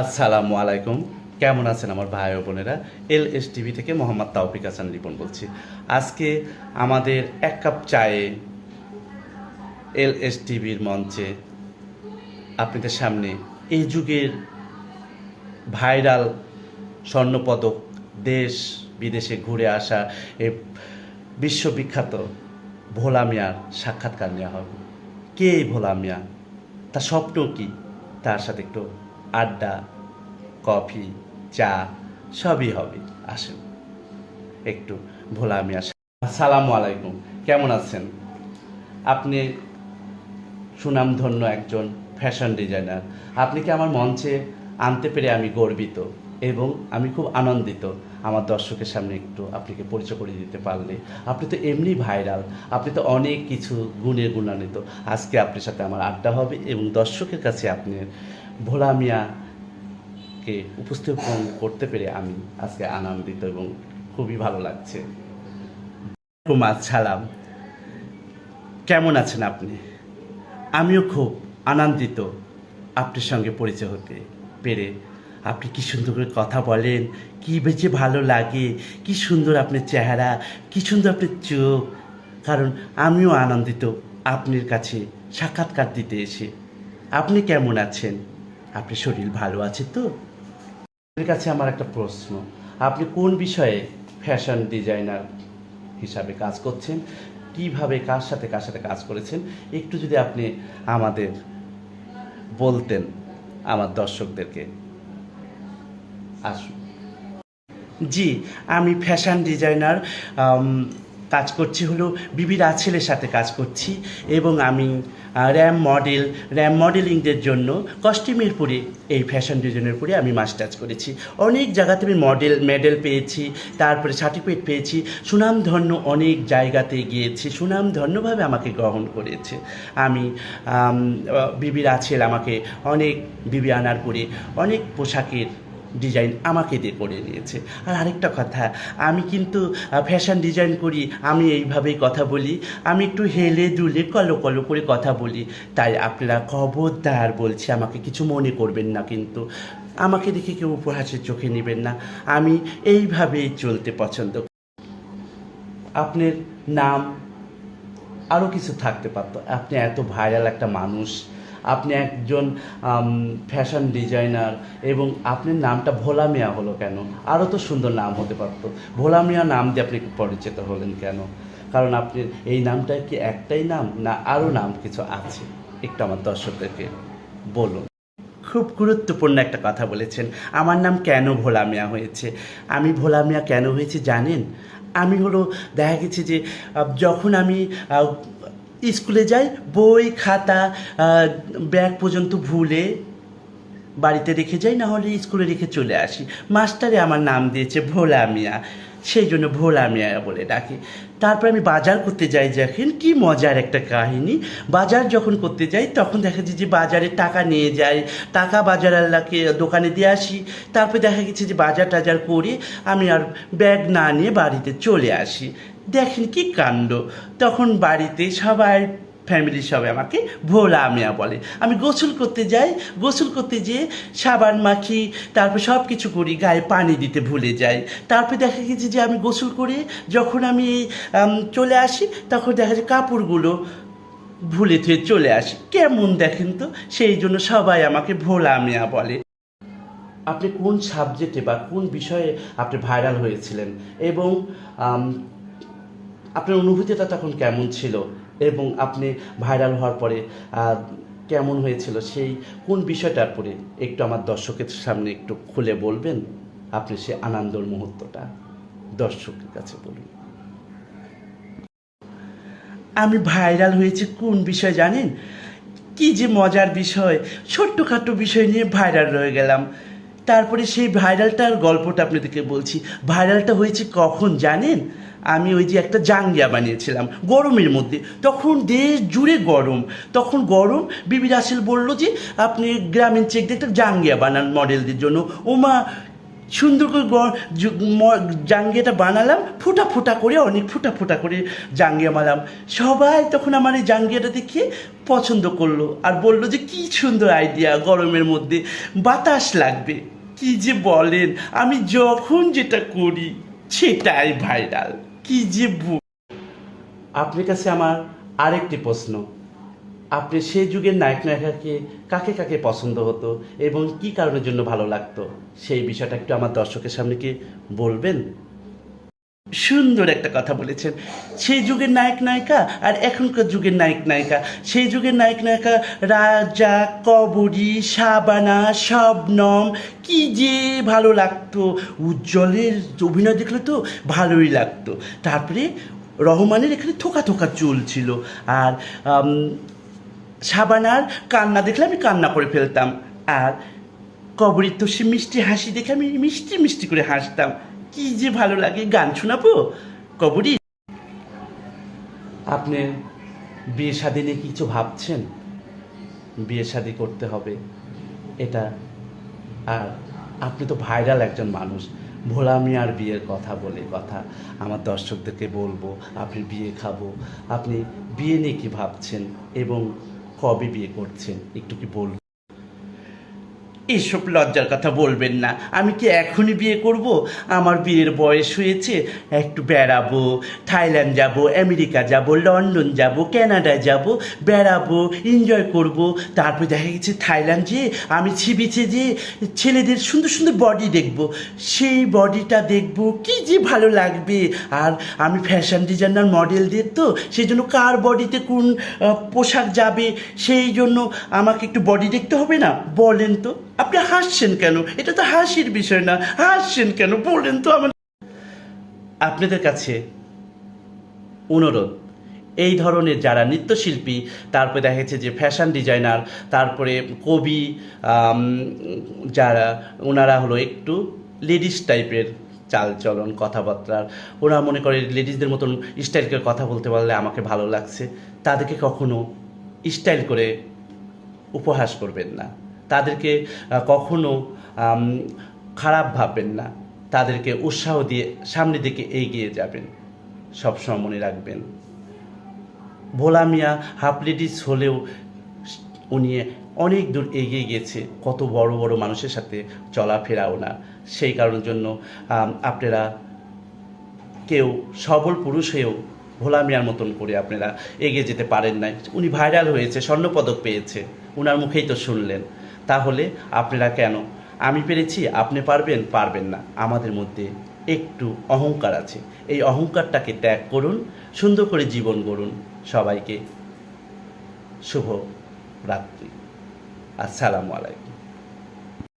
আসসালামু আলাইকুম। কেমন আছেন আমার ভাই বোনেরা? এল এস টিভি থেকে মোহাম্মদ তাওফিক হাসান রিপন বলছি। আজকে আমাদের এক কাপ চায়ে এল এস টিভির মঞ্চে আপনাদের সামনে এই যুগের ভাইরাল স্বর্ণপদক দেশ বিদেশে ঘুরে আসা এ বিশ্ববিখ্যাত ভোলা মিয়ার সাক্ষাৎকার নেওয়া হবে। কে এই ভোলা মিয়া? তার স্বপ্ন কি? তার সাথে একটু আড্ডা, কফি, চা, সবই হবে। আসুন, একটু ভোলা মিয়া আসসালামু আলাইকুম, কেমন আছেন? আপনি সুনামধন্য একজন ফ্যাশন ডিজাইনার। আপনি কি আমার মঞ্চে আনতে পেরে আমি গর্বিত এবং আমি খুব আনন্দিত? আমার দর্শকের সামনে একটু আপনাকে পরিচয় করে দিতে পারলে। আপনি তো এমনি ভাইরাল, আপনি তো অনেক কিছু গুণের গুণান্বিত। আজকে আপনার সাথে আমার আড্ডা হবে এবং দর্শকের কাছে আপনি ভোলা মিয়াকে উপস্থাপন করতে পেরে আমি আজকে আনন্দিত এবং খুবই ভালো লাগছে। কুমার সালাম কেমন আছেন আপনি? আমিও খুব আনন্দিত আপনার সঙ্গে পরিচয় হতে পেরে। আপনি কি সুন্দর করে কথা বলেন, কি বেশি ভালো লাগে, কি সুন্দর আপনার চেহারা, কি সুন্দর আপনার চোখ। কারণ আমিও আনন্দিত আপনার কাছে সাক্ষাৎকার দিতে এসে। আপনি কেমন আছেন? আপনার শরীর ভালো আছে তো? আপনার কাছে আমার একটা প্রশ্ন। আপনি কোন বিষয়ে ফ্যাশন ডিজাইনার হিসাবে কাজ করছেন? কীভাবে কার সাথে কার সাথে কাজ করেছেন? একটু যদি আপনি আমাদের বলতেন, আমার দর্শকদেরকে। আসুন। জি, আমি ফ্যাশন ডিজাইনার কাজ করছি হলো বিবি রাছেলের সাথে কাজ করছি এবং আমি র্যাম মডেল, র্যাম মডেলিংদের জন্য কস্টিউমের পরে এই ফ্যাশন ডিজাইনের পরে আমি মাস্টার্স করেছি। অনেক জায়গাতে আমি মডেল, মেডেল পেয়েছি, তারপরে সার্টিফিকেট পেয়েছি। সুনামধন্য অনেক জায়গাতে গিয়েছি, সুনামধন্যভাবে আমাকে গ্রহণ করেছে। আমি বিবি রাছেল আমাকে অনেক বিবি আনার পরে অনেক পোশাকের ডিজাইন আমাকে দিয়ে করে নিয়েছে। আর আরেকটা কথা, আমি কিন্তু ফ্যাশন ডিজাইন করি, আমি এইভাবেই কথা বলি। আমি একটু হেলে দুলে কলো কলো করে কথা বলি। তাই আপনারা খবরদার বলছি, আমাকে কিছু মনে করবেন না কিন্তু। আমাকে দেখে কেউ উপহাসের চোখে নেবেন না। আমি এইভাবেই চলতে পছন্দ। আপনার নাম আরও কিছু থাকতে পারতো। আপনি এত ভাইরাল একটা মানুষ। আপনি একজন ফ্যাশন ডিজাইনার এবং আপনার নামটা ভোলা মিয়া হলো কেন? আরও তো সুন্দর নাম হতে পারতো। ভোলা মিয়া নাম দিয়ে আপনি পরিচিত হলেন কেন? কারণ আপনি এই নামটা কি একটাই নাম, না আরও নাম কিছু আছে? একটু আমার দর্শকদেরকে বলুন। খুব গুরুত্বপূর্ণ একটা কথা বলেছেন। আমার নাম কেন ভোলা মিয়া হয়েছে? আমি ভোলা মিয়া কেন হয়েছে জানেন? আমি হলো, দেখা গেছে যে যখন আমি স্কুলে যাই, বই, খাতা ব্যাগ পর্যন্ত ভুলে বাড়িতে রেখে যাই, না হলে স্কুলে রেখে চলে আসি। মাস্টারে আমার নাম দিয়েছে ভোলা মিয়া, সেই জন্য ভোলা মিয়া বলে ডাকে। তারপর আমি বাজার করতে যাই দেখেন, কি মজার একটা কাহিনী। বাজার যখন করতে যাই, তখন দেখা যায় যে বাজারে টাকা নিয়ে যাই, টাকা বাজার আল্লাহকে দোকানে দিয়ে আসি। তারপর দেখা গেছে যে বাজার টাজার করে আমি আর ব্যাগ না নিয়ে বাড়িতে চলে আসি। দেখেন কি কাণ্ড। তখন বাড়িতে সবাই ফ্যামিলির সবাই আমাকে ভোলা মিয়া বলে। আমি গোসল করতে যাই, গোসল করতে যেয়ে সাবান মাখি, তারপর সব কিছু করি, গায়ে পানি দিতে ভুলে যাই। তারপর দেখা গেছে যে আমি গোসল করে যখন আমি চলে আসি, তখন দেখা যায় কাপড়গুলো ভুলে থুয়ে চলে আসি। কেমন দেখেন তো? সেই জন্য সবাই আমাকে ভোলা মিয়া বলে। আপনি কোন সাবজেক্টে বা কোন বিষয়ে আপনি ভাইরাল হয়েছিলেন? এবং আপনার অনুভূতিটা তখন কেমন ছিল? এবং আপনি ভাইরাল হওয়ার পরে কেমন হয়েছিল? সেই কোন বিষয়টার পরে একটু আমার দর্শকের সামনে একটু খুলে বলবেন? আপনি সে আনন্দর মুহূর্তটা দর্শকের কাছে বলুন। আমি ভাইরাল হয়েছি কোন বিষয় জানেন? কি যে মজার বিষয়, ছোট্টখাটো বিষয় নিয়ে ভাইরাল রয়ে গেলাম। তারপরে সেই ভাইরালটার গল্পটা আপনাদেরকে বলছি। ভাইরালটা হয়েছে কখন জানেন? আমি ওই যে একটা জাঙ্গিয়া বানিয়েছিলাম, গরমের মধ্যে। তখন দেশ জুড়ে গরম। তখন গরম বিবি রাসেল বলল যে, আপনি গ্রামীণ চেক দিয়ে একটা জাঙ্গিয়া বানান মডেলদের জন্য। ওমা সুন্দর করে জাঙ্গিয়াটা বানালাম, ফুটা ফুটা করে, অনেক ফুটা ফুটা করে জাঙ্গিয়া মারলাম সবাই তখন আমার এই জাঙ্গিয়াটা দেখে পছন্দ করল আর বলল যে, কি সুন্দর আইডিয়া গরমের মধ্যে, বাতাস লাগবে, কি যে বলেন, আমি যখন যেটা করি সেটাই ভাইরাল কি যে আপনার কাছে আমার আরেকটি প্রশ্ন। আপনি সেই যুগের নায়ক নায়িকাকে কাকে কাকে পছন্দ হতো এবং কি কারণের জন্য ভালো লাগতো? সেই বিষয়টা একটু আমার দর্শকের সামনে কি বলবেন? সুন্দর একটা কথা বলেছেন। সেই যুগের নায়ক নায়িকা আর এখনকার যুগের নায়ক নায়িকা সেই যুগের নায়ক নায়িকা রাজা, কবরী, শাবানা, শবনম, কি যে ভালো লাগতো। উজ্জ্বলের অভিনয় দেখলে তো ভালোই লাগতো। তারপরে রহমানের এখানে থোকা থোকা চুল ছিল। আর সাবানার কান্না দেখলে আমি কান্না করে ফেলতাম। আর কবরীর তো সে মিষ্টি হাসি দেখে আমি মিষ্টি মিষ্টি করে হাসতাম। কি যে ভালো লাগে গান শোনাবো? কবরী। আপনি বিয়ে শাদী নিয়ে কিছু ভাবছেন? বিয়ে শাদী করতে হবে। এটা আর আপনি তো ভাইরাল একজন মানুষ। ভোলা মিয়ার বিয়ের কথা বলে কথা। আমার দর্শকদেরকে বলব, আপনি বিয়ে খাব। আপনি বিয়ে নিয়ে কি ভাবছেন? এবং কবে বিয়ে করছেন? একটু কি বলুন? এসব লজ্জার কথা বলবেন না। আমি কি এখনই বিয়ে করব? আমার বিয়ের বয়স হয়েছে, একটু বেড়াবো, থাইল্যান্ড যাব, আমেরিকা যাব, লন্ডন যাব কানাডা যাব, বেড়াবো, এনজয় করব। তারপরে দেখা গেছে থাইল্যান্ড যেয়ে আমি ছিবিছে যে ছেলেদের সুন্দর সুন্দর বডি দেখব। সেই বডিটা দেখব, কি যে ভালো লাগবে। আর আমি ফ্যাশন ডিজাইনার মডেলদের তো সেই জন্য কার বডিতে কোন পোশাক যাবে? সেই জন্য আমাকে একটু বডি দেখতে হবে না? বলেন তো। আপনি হাসছেন কেন? এটা তো হাসির বিষয় না। হাসছেন কেন? বলেন তো আমার আপনাদের কাছে অনুরোধ, এই ধরনের যারা নৃত্যশিল্পী, তারপরে দেখা যাচ্ছে যে ফ্যাশন ডিজাইনার তারপরে কবি যারা, ওনারা হলো একটু লেডিস টাইপের চালচলন, কথাবার্তার। ওরা মনে করে লেডিসদের মতন স্টাইল করে কথা বলতে পারলে আমাকে ভালো লাগছে। তাদেরকে কখনো স্টাইল করে উপহাস করবেন না। তাদেরকে কখনো খারাপ ভাববেন না। তাদেরকে উৎসাহ দিয়ে সামনের দিকে এগিয়ে যাবেন। সবসময় মনে রাখবেন। ভোলা মিয়া হাফ লেডিস হলেও উনি অনেক দূর এগিয়ে গেছে। কত বড় বড় মানুষের সাথে চলাফেরাও না। সেই কারণের জন্য আপনারা কেউ সবল পুরুষ হয়েও ভোলা মিয়ার মতন করে আপনারা এগিয়ে যেতে পারেন নাই। উনি ভাইরাল হয়েছে, স্বর্ণপদক পেয়েছে। উনার মুখেই তো শুনলেন। তাহলে আপনারা কেন? আমি পেরেছি, আপনি পারবেন পারবেন না। আমাদের মধ্যে একটু অহংকার আছে। এই অহংকারটাকে ত্যাগ করুন, সুন্দর করে জীবন গড়ুন। সবাইকে শুভ রাত্রি। আসসালামু আলাইকুম।